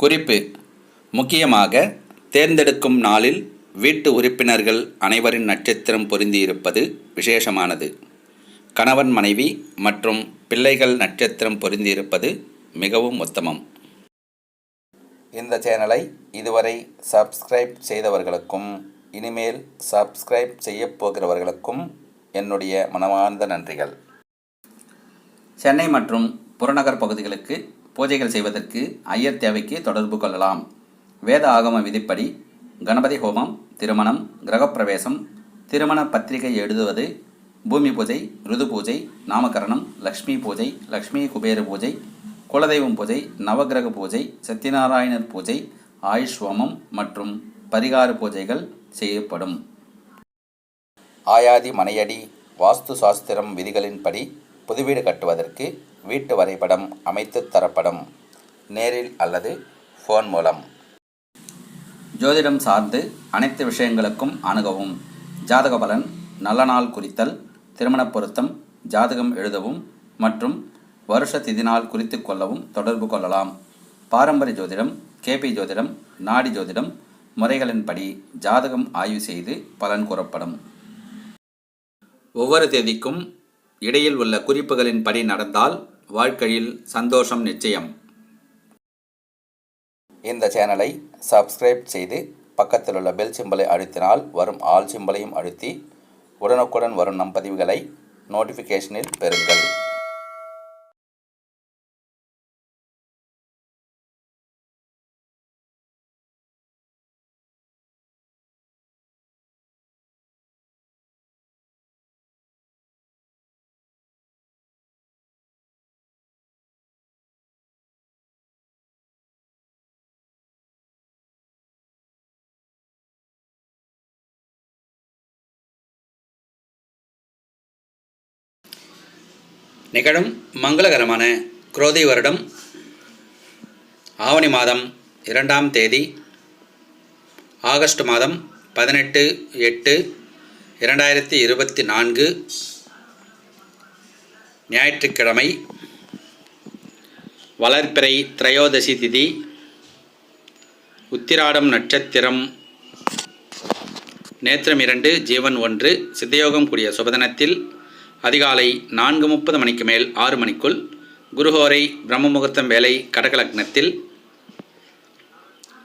குறிப்பு. முக்கியமாக தேர்ந்தெடுக்கும் நாளில் வீட்டு உறுப்பினர்கள் அனைவரின் நட்சத்திரம் பொருந்தியிருப்பது விசேஷமானது. கணவன் மனைவி மற்றும் பிள்ளைகள் நட்சத்திரம் பொருந்தியிருப்பது மிகவும் உத்தமம். இந்த சேனலை இதுவரை சப்ஸ்கிரைப் செய்தவர்களுக்கும் இனிமேல் சப்ஸ்கிரைப் செய்யப் போகிறவர்களுக்கும் என்னுடைய மனமார்ந்த நன்றிகள். சென்னை மற்றும் புறநகர் பகுதிகளுக்கு பூஜைகள் செய்வதற்கு ஐயர் தேவைக்கு தொடர்பு கொள்ளலாம். வேத ஆகம விதிப்படி கணபதி ஹோமம் திருமணம் கிரகப்பிரவேசம் திருமண பத்திரிகை எழுதுவது பூமி பூஜை ருது பூஜை நாமகரணம் லக்ஷ்மி பூஜை லக்ஷ்மி குபேர பூஜை குலதெய்வம் பூஜை நவகிரக பூஜை சத்யநாராயணர் பூஜை ஆயுஷ் ஹோமம் மற்றும் பரிகார பூஜைகள் செய்யப்படும். ஆயாதி மனையடி வாஸ்து சாஸ்திரம் விதிகளின்படி புதுவீடு கட்டுவதற்கு வீட்டு வரைபடம் அமைத்து தரப்படும் நேரில் அல்லது ஃபோன் மூலம். ஜோதிடம் சார்ந்து அனைத்து விஷயங்களுக்கும் அணுகவும். ஜாதக பலன் நல்ல நாள் குறித்தல் திருமணப் பொருத்தம் ஜாதகம் எழுதவும் மற்றும் வருஷ திதி நாள் குறித்து கொள்ளவும் தொடர்பு கொள்ளலாம். பாரம்பரிய ஜோதிடம் கேபி ஜோதிடம் நாடி ஜோதிடம் முறைகளின்படி ஜாதகம் ஆய்வு செய்து பலன் கூறப்படும். ஒவ்வொரு தேதிக்கும் இடையில் உள்ள குறிப்புகளின்படி நடந்தால் வாழ்க்கையில் சந்தோஷம் நிச்சயம். இந்த சேனலை சப்ஸ்கிரைப் செய்து பக்கத்தில் உள்ள பெல் சிம்பலை அழுத்தினால் வரும் ஆல் சிம்பலையும் அழுத்தி உடனுக்குடன் வரும் நம் பதிவுகளை நோட்டிஃபிகேஷனில் பெறுங்கள். நிகழும் மங்களகரமான குரோதி வருடம் ஆவணி மாதம் இரண்டாம் தேதி ஆகஸ்ட் மாதம் பதினெட்டு எட்டு இரண்டாயிரத்தி இருபத்தி நான்கு ஞாயிற்றுக்கிழமை வளர்ப்பிறை திரையோதசி திதி உத்திராடம் நட்சத்திரம் நேத்திரம் இரண்டு ஜீவன் ஒன்று சித்தயோகம் கூடிய சுபதனத்தில் அதிகாலை நான்கு முப்பது மணிக்கு மேல் ஆறு மணிக்குள் குருஹோரை பிரம்மமுகூர்த்தம் வேலை கடகலக்னத்தில்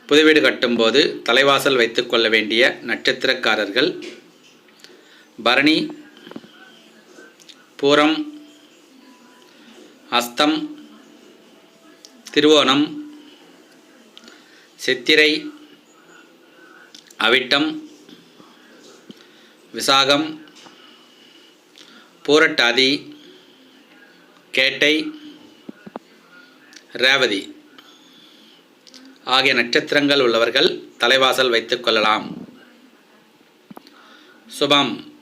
புதுவீடு கட்டும்போது தலைவாசல் வைத்துக்கொள்ள வேண்டிய நட்சத்திரக்காரர்கள் பரணி பூரம் அஸ்தம் திருவோணம் சித்திரை அவிட்டம் விசாகம் பூரட்டாதி கேட்டை ரேவதி ஆகிய நட்சத்திரங்கள் உள்ளவர்கள் தலைவாசல் வைத்துக் கொள்ளலாம். சுபம்.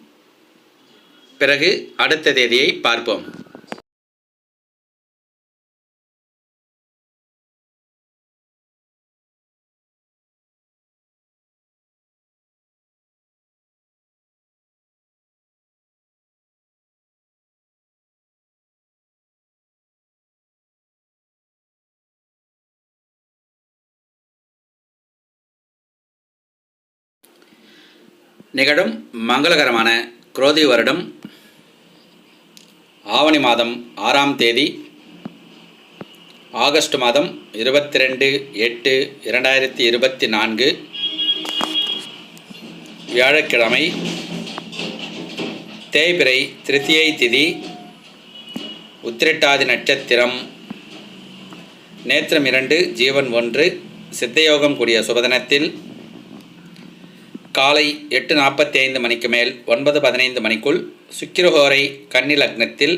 பிறகு அடுத்த தேதியை பார்ப்போம். நிகழும் மங்களகரமான குரோதி வருடம் ஆவணி மாதம் ஆறாம் தேதி ஆகஸ்ட் மாதம் இருபத்தி ரெண்டு எட்டு இரண்டாயிரத்தி இருபத்தி நான்கு வியாழக்கிழமை தேய்பிறை திருத்தியை திதி உத்திரட்டாதி நட்சத்திரம். நேத்திரம் இரண்டு ஜீவன் ஒன்று சித்தயோகம் கூடிய சுபதனத்தில் காலை எட்டு நாற்பத்தி ஐந்து மணிக்கு மேல் ஒன்பது பதினைந்து மணிக்குள் சுக்கிரஹோரை கன்னி லக்னத்தில்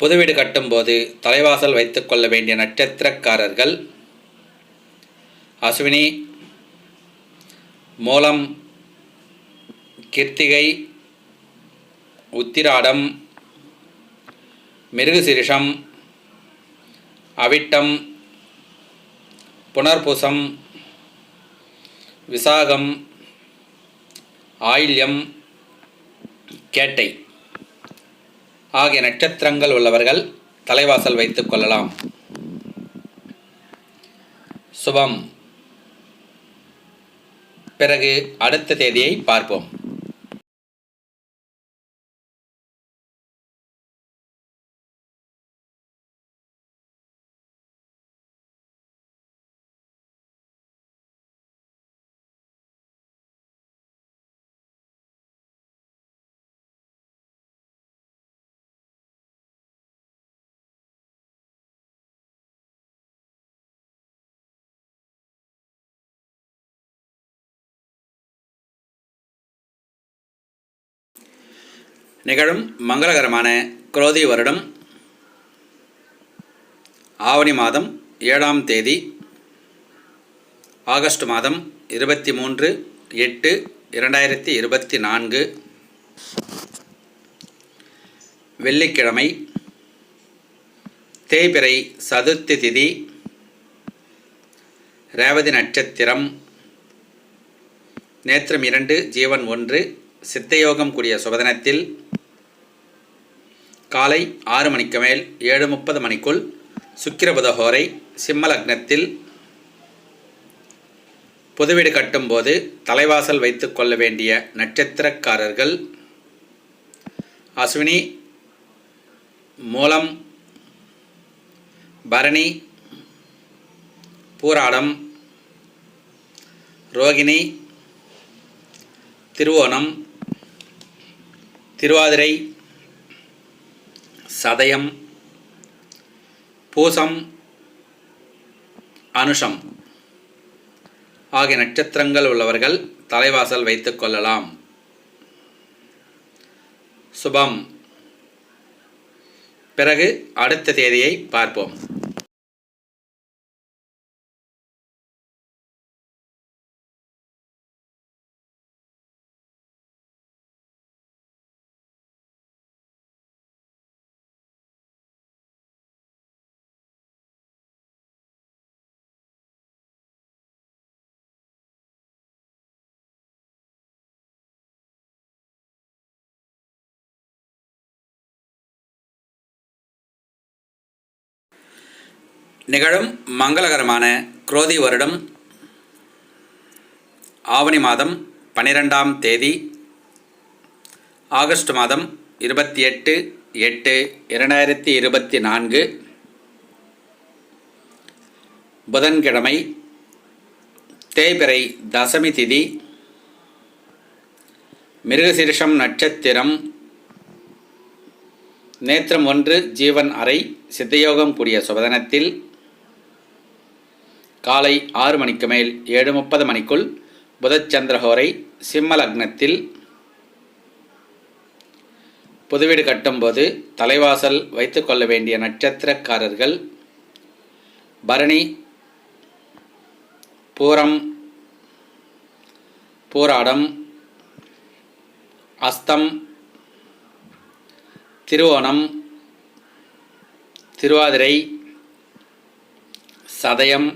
புதுவீடு கட்டும்போது தலைவாசல் வைத்துக் கொள்ள வேண்டிய நட்சத்திரக்காரர்கள் அஸ்வினி மூலம் கிருத்திகை உத்திராடம் மிருகசிரிஷம் அவிட்டம் புனர்பூசம் விசாகம் ஆயில்யம் கேட்டை. ஆகிய நட்சத்திரங்கள் உள்ளவர்கள் தலைவாசல் வைத்துக் கொள்ளலாம். சுபம். பிறகு அடுத்த தேதியை பார்ப்போம். நிகழும் மங்களகரமான குரோதி வருடம் ஆவணி மாதம் ஏழாம் தேதி ஆகஸ்ட் மாதம் இருபத்தி மூன்று எட்டு இரண்டாயிரத்தி இருபத்தி நான்கு வெள்ளிக்கிழமை தேய்பிறை சதுர்த்தி திதி ரேவதி நட்சத்திரம் நேத்திரம் இரண்டு ஜீவன் ஒன்று சித்தயோகம் கூடிய சுபதினத்தில் காலை ஆறு மணிக்கு மேல் ஏழு முப்பது மணிக்குள் சுக்கிரபுதஹோரை சிம்மலக்னத்தில் புதுவீடு கட்டும்போது தலைவாசல் வைத்து கொள்ள வேண்டிய நட்சத்திரக்காரர்கள் அஸ்வினி மூலம் பரணி பூராடம் ரோகிணி திருவோணம் திருவாதிரை சதயம் பூசம் அனுஷம் ஆகிய நட்சத்திரங்கள் உள்ளவர்கள் தலைவாசல் வைத்துக் கொள்ளலாம். சுபம். பிறகு அடுத்த தேதியை பார்ப்போம். நிகழும் மங்களகரமான குரோதி வருடம் ஆவணி மாதம் பனிரெண்டாம் தேதி ஆகஸ்ட் மாதம் இருபத்தி எட்டு எட்டு இரண்டாயிரத்தி இருபத்தி நான்கு புதன்கிழமை தேய்பிறை தசமி திதி மிருகசீரிஷம் நட்சத்திரம் நேத்திரம் ஒன்று ஜீவன் அறை சித்தயோகம் கூடிய சுபதனத்தில் காலை ஆறு மணிக்கு மேல் ஏழு முப்பது மணிக்குள் புதச்சந்திரஹோரை சிம்ம லக்னத்தில் புதுவீடு கட்டும்போது தலைவாசல் வைத்துக்கொள்ள வேண்டிய நட்சத்திரக்காரர்கள் பரணி பூரம் பூராடம் அஸ்தம் திருவோணம் திருவாதிரை சதயம்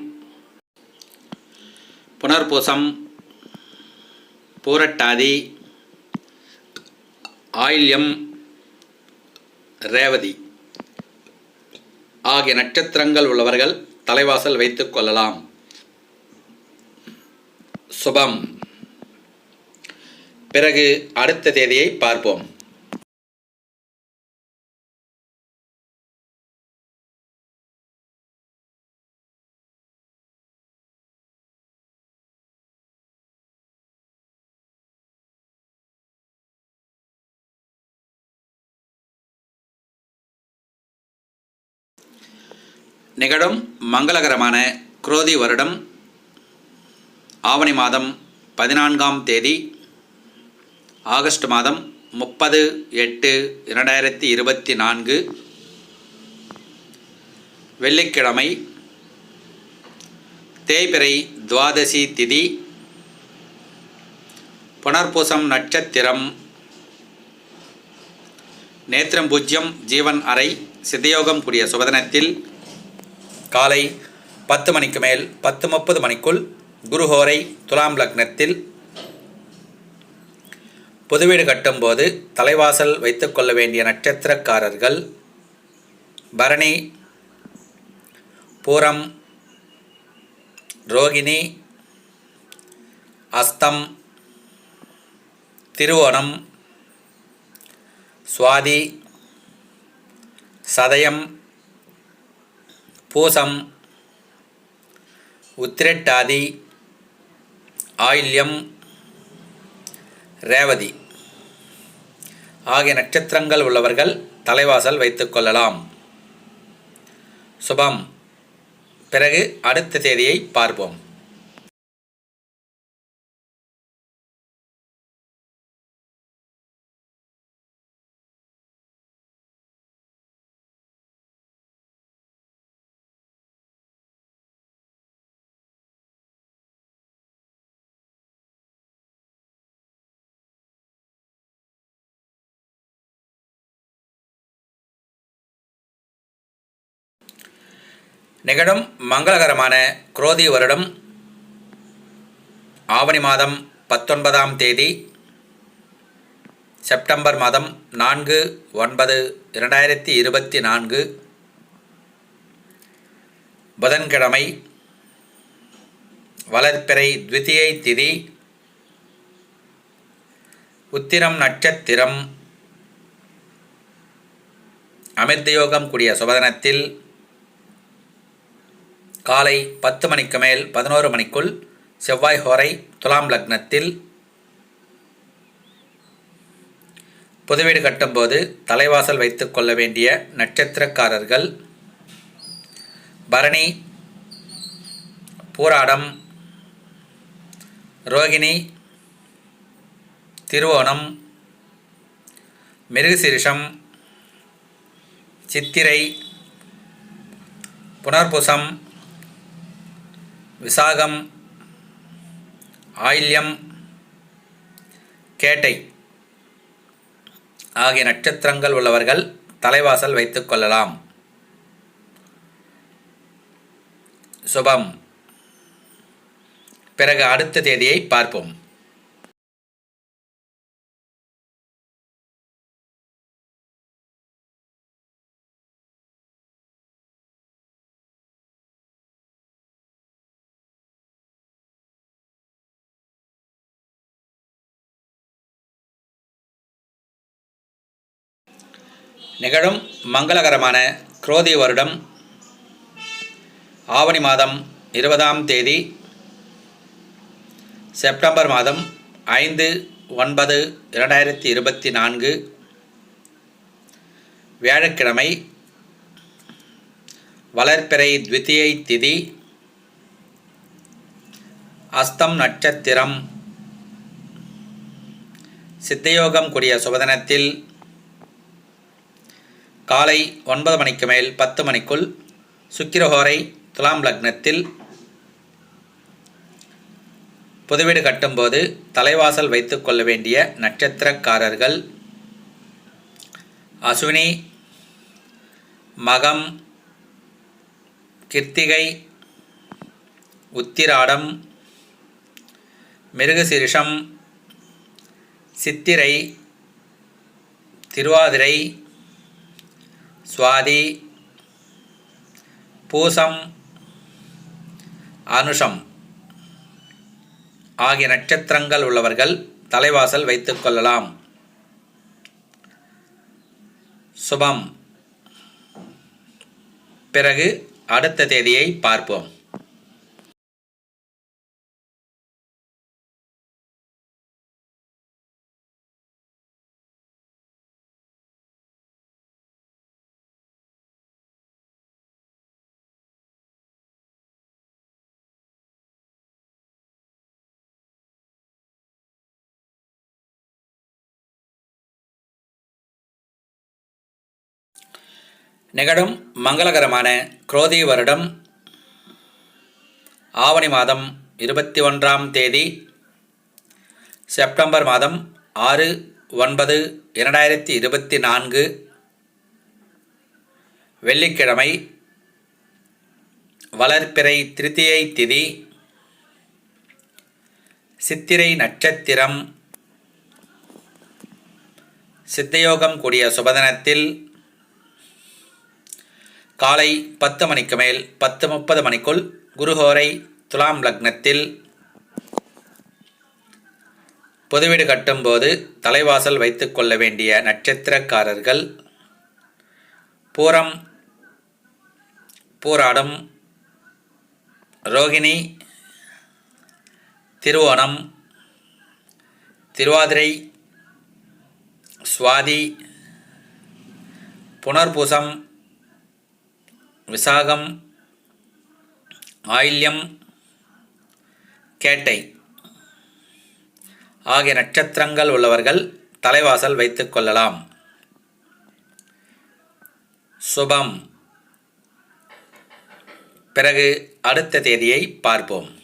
புனர்பூசம் பூரட்டாதி ஆயில்யம் ரேவதி ஆகிய நட்சத்திரங்கள் உள்ளவர்கள் தலைவாசல் வைத்துக் கொள்ளலாம். சுபம். பிறகு அடுத்த தேதியை பார்ப்போம். நிகழும் மங்களகரமான குரோதி வருடம் ஆவணி மாதம் பதினான்காம் தேதி ஆகஸ்ட் மாதம் முப்பது எட்டு இரண்டாயிரத்தி இருபத்தி நான்கு வெள்ளிக்கிழமை தேய்பிறை துவாதசி திதி புனர்பூசம் நட்சத்திரம் நேத்திரம் பூஜ்யம் ஜீவன் அறை சிதயோகம் கூடிய சுபதனத்தில் காலை பத்து மணிக்கு மேல் பத்து முப்பது மணிக்குள் குருஹோரை துலாம் லக்னத்தில் புதுவீடு கட்டும்போது தலைவாசல் வைத்துக்கொள்ள வேண்டிய நட்சத்திரக்காரர்கள் பரணி பூரம் ரோகிணி அஸ்தம் திருவோணம் சுவாதி சதயம் பூசம் உத்திரட்டாதி ஆயில்யம் ரேவதி. ஆகிய நட்சத்திரங்கள் உள்ளவர்கள் தலைவாசல் வைத்துக்கொள்ளலாம் சுபம். பிறகு அடுத்த தேதியை பார்ப்போம். நிகழும் மங்களகரமான குரோதி வருடம் ஆவணி மாதம் பத்தொன்பதாம் தேதி செப்டம்பர் மாதம் நான்கு ஒன்பது இரண்டாயிரத்தி இருபத்தி நான்கு புதன்கிழமை வளர்ப்பிறை த்விதியை திதி உத்திரம் நட்சத்திரம் அமிர்தயோகம் கூடிய சுபதனத்தில் காலை பத்து மணிக்கு மேல் பதினோரு மணிக்குள் செவ்வாய் ஹோரை துலாம் லக்னத்தில் புதுவீடு கட்டும்போது தலைவாசல் வைத்துக் கொள்ள வேண்டிய நட்சத்திரக்காரர்கள் பரணி பூராடம் ரோகிணி திருவோணம் மிருகசீரிஷம் சித்திரை புனர்புசம் விசாகம் ஆயில்யம் கேட்டை ஆகிய நட்சத்திரங்கள் உள்ளவர்கள் தலைவாசல் வைத்துக் கொள்ளலாம். சுபம். பிறகு அடுத்த தேதியை பார்ப்போம். நிகழும் மங்களகரமான குரோதி வருடம் ஆவணி மாதம் இருபதாம் தேதி செப்டம்பர் மாதம் ஐந்து ஒன்பது இரண்டாயிரத்தி இருபத்தி நான்கு வியாழக்கிழமை வளர்ப்பிறை த்விதியை திதி அஸ்தம் நட்சத்திரம் சித்தயோகம் கூடிய சுபதனத்தில் காலை ஒன்பது மணிக்கு மேல் பத்து மணிக்குள் சுக்கிரஹோரை துலாம் லக்னத்தில் புதுவீடு கட்டும்போது தலைவாசல் வைத்து கொள்ள வேண்டிய நட்சத்திரக்காரர்கள் அஸ்வினி மகம் கிருத்திகை உத்திராடம் மிருகசிரிஷம் சித்திரை திருவாதிரை சுவாதி பூசம் அனுஷம் ஆகிய நட்சத்திரங்கள் உள்ளவர்கள் தலைவாசல் வைத்துக் கொள்ளலாம். சுபம். பிறகு அடுத்த தேதியை பார்ப்போம். நிகழும் மங்களகரமான குரோதி வருடம். ஆவணி மாதம் இருபத்தி ஒன்றாம் தேதி செப்டம்பர் மாதம் ஆறு ஒன்பது இரண்டாயிரத்தி இருபத்தி நான்கு வெள்ளிக்கிழமை வளர்ப்பிறை திருத்தியை திதி சித்திரை நட்சத்திரம். சித்தயோகம் கூடிய சுபதனத்தில் காலை பத்து மணிக்கு மேல் பத்து முப்பது மணிக்குள் குருஹோரை துலாம் லக்னத்தில் புதுவீடு கட்டும்போது தலைவாசல் வைத்து கொள்ள வேண்டிய நட்சத்திரக்காரர்கள் பூரம் பூராடம் ரோகிணி திருவோணம் திருவாதிரை சுவாதி புனர்பூசம் விசாகம் ஆயில்யம் கேட்டை ஆகிய நட்சத்திரங்கள் உள்ளவர்கள் தலைவாசல் வைத்துக் கொள்ளலாம். சுபம். பிறகு அடுத்த தேதியை பார்ப்போம்.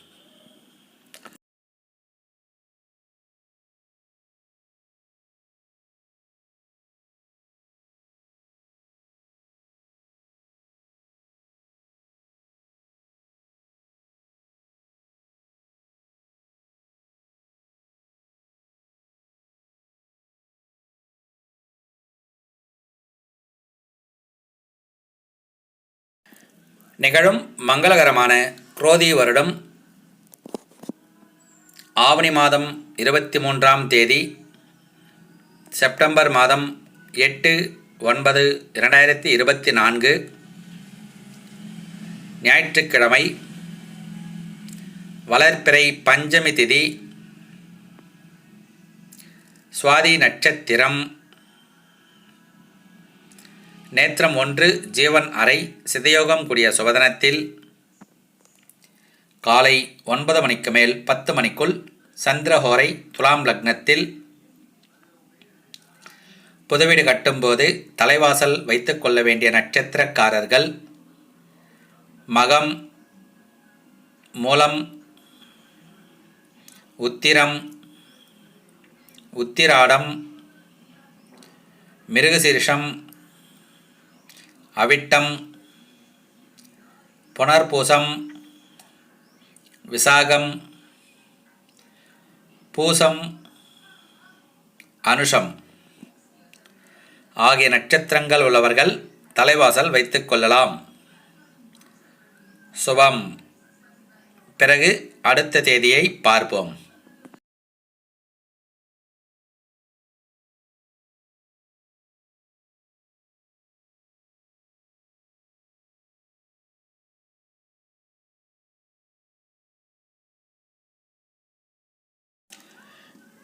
நிகழும் மங்களகரமான குரோதி வருடம். ஆவணி மாதம் இருபத்தி மூன்றாம் தேதி செப்டம்பர் மாதம் எட்டு ஒன்பது இரண்டாயிரத்தி இருபத்தி நான்கு ஞாயிற்றுக்கிழமை வளர்ப்பிறை பஞ்சமி திதி சுவாதி நட்சத்திரம். நேத்திரம் ஒன்று ஜீவன் அறை சிதயோகம் கூடிய சுபதனத்தில் காலை ஒன்பது மணிக்கு மேல் பத்து மணிக்குள் சந்திரஹோரை துலாம் லக்னத்தில் புதுவீடு கட்டும்போது தலைவாசல் வைத்து கொள்ள வேண்டிய நட்சத்திரக்காரர்கள் மகம் மூலம் உத்திரம் உத்திராடம் மிருகசீர்ஷம் அவிட்டம் புனர்பூசம் விசாகம் பூசம் அனுஷம் ஆகிய நட்சத்திரங்கள் உள்ளவர்கள் தலைவாசல் வைத்துக் கொள்ளலாம். சுபம். பிறகு அடுத்த தேதியை பார்ப்போம்.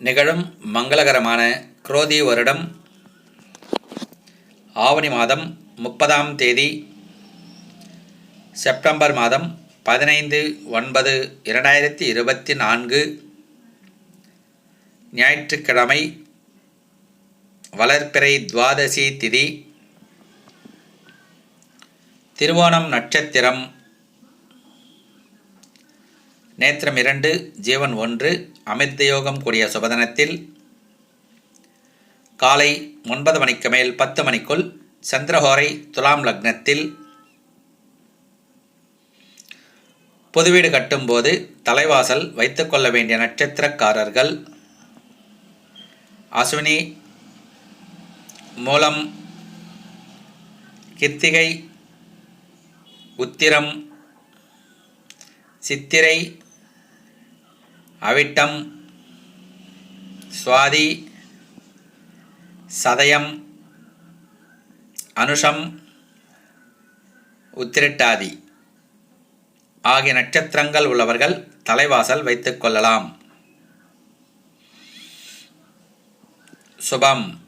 நிகழும் மங்களகரமான குரோதி வருடம் ஆவணி மாதம் முப்பதாம் தேதி செப்டம்பர் மாதம் பதினைந்து ஒன்பது இரண்டாயிரத்தி இருபத்தி நான்கு ஞாயிற்றுக்கிழமை வளர்ப்பிறை துவாதசி திதி திருவோணம் நட்சத்திரம் நேத்திரம் இரண்டு ஜீவன் ஒன்று அமிர்தயோகம் கூடிய சுபதனத்தில் காலை ஒன்பது மணிக்கு மேல் பத்து மணிக்குள் சந்திரஹோரை துலாம் லக்னத்தில் புதுவீடு கட்டும்போது தலைவாசல் வைத்துக்கொள்ள வேண்டிய நட்சத்திரக்காரர்கள் அஸ்வினி மூலம் கித்திகை உத்திரம் சித்திரை அவிட்டம் சுவாதி சதயம் அனுஷம் உத்திரட்டாதி ஆகிய நட்சத்திரங்கள் உள்ளவர்கள் தலைவாசல் வைத்துக் கொள்ளலாம். சுபம்.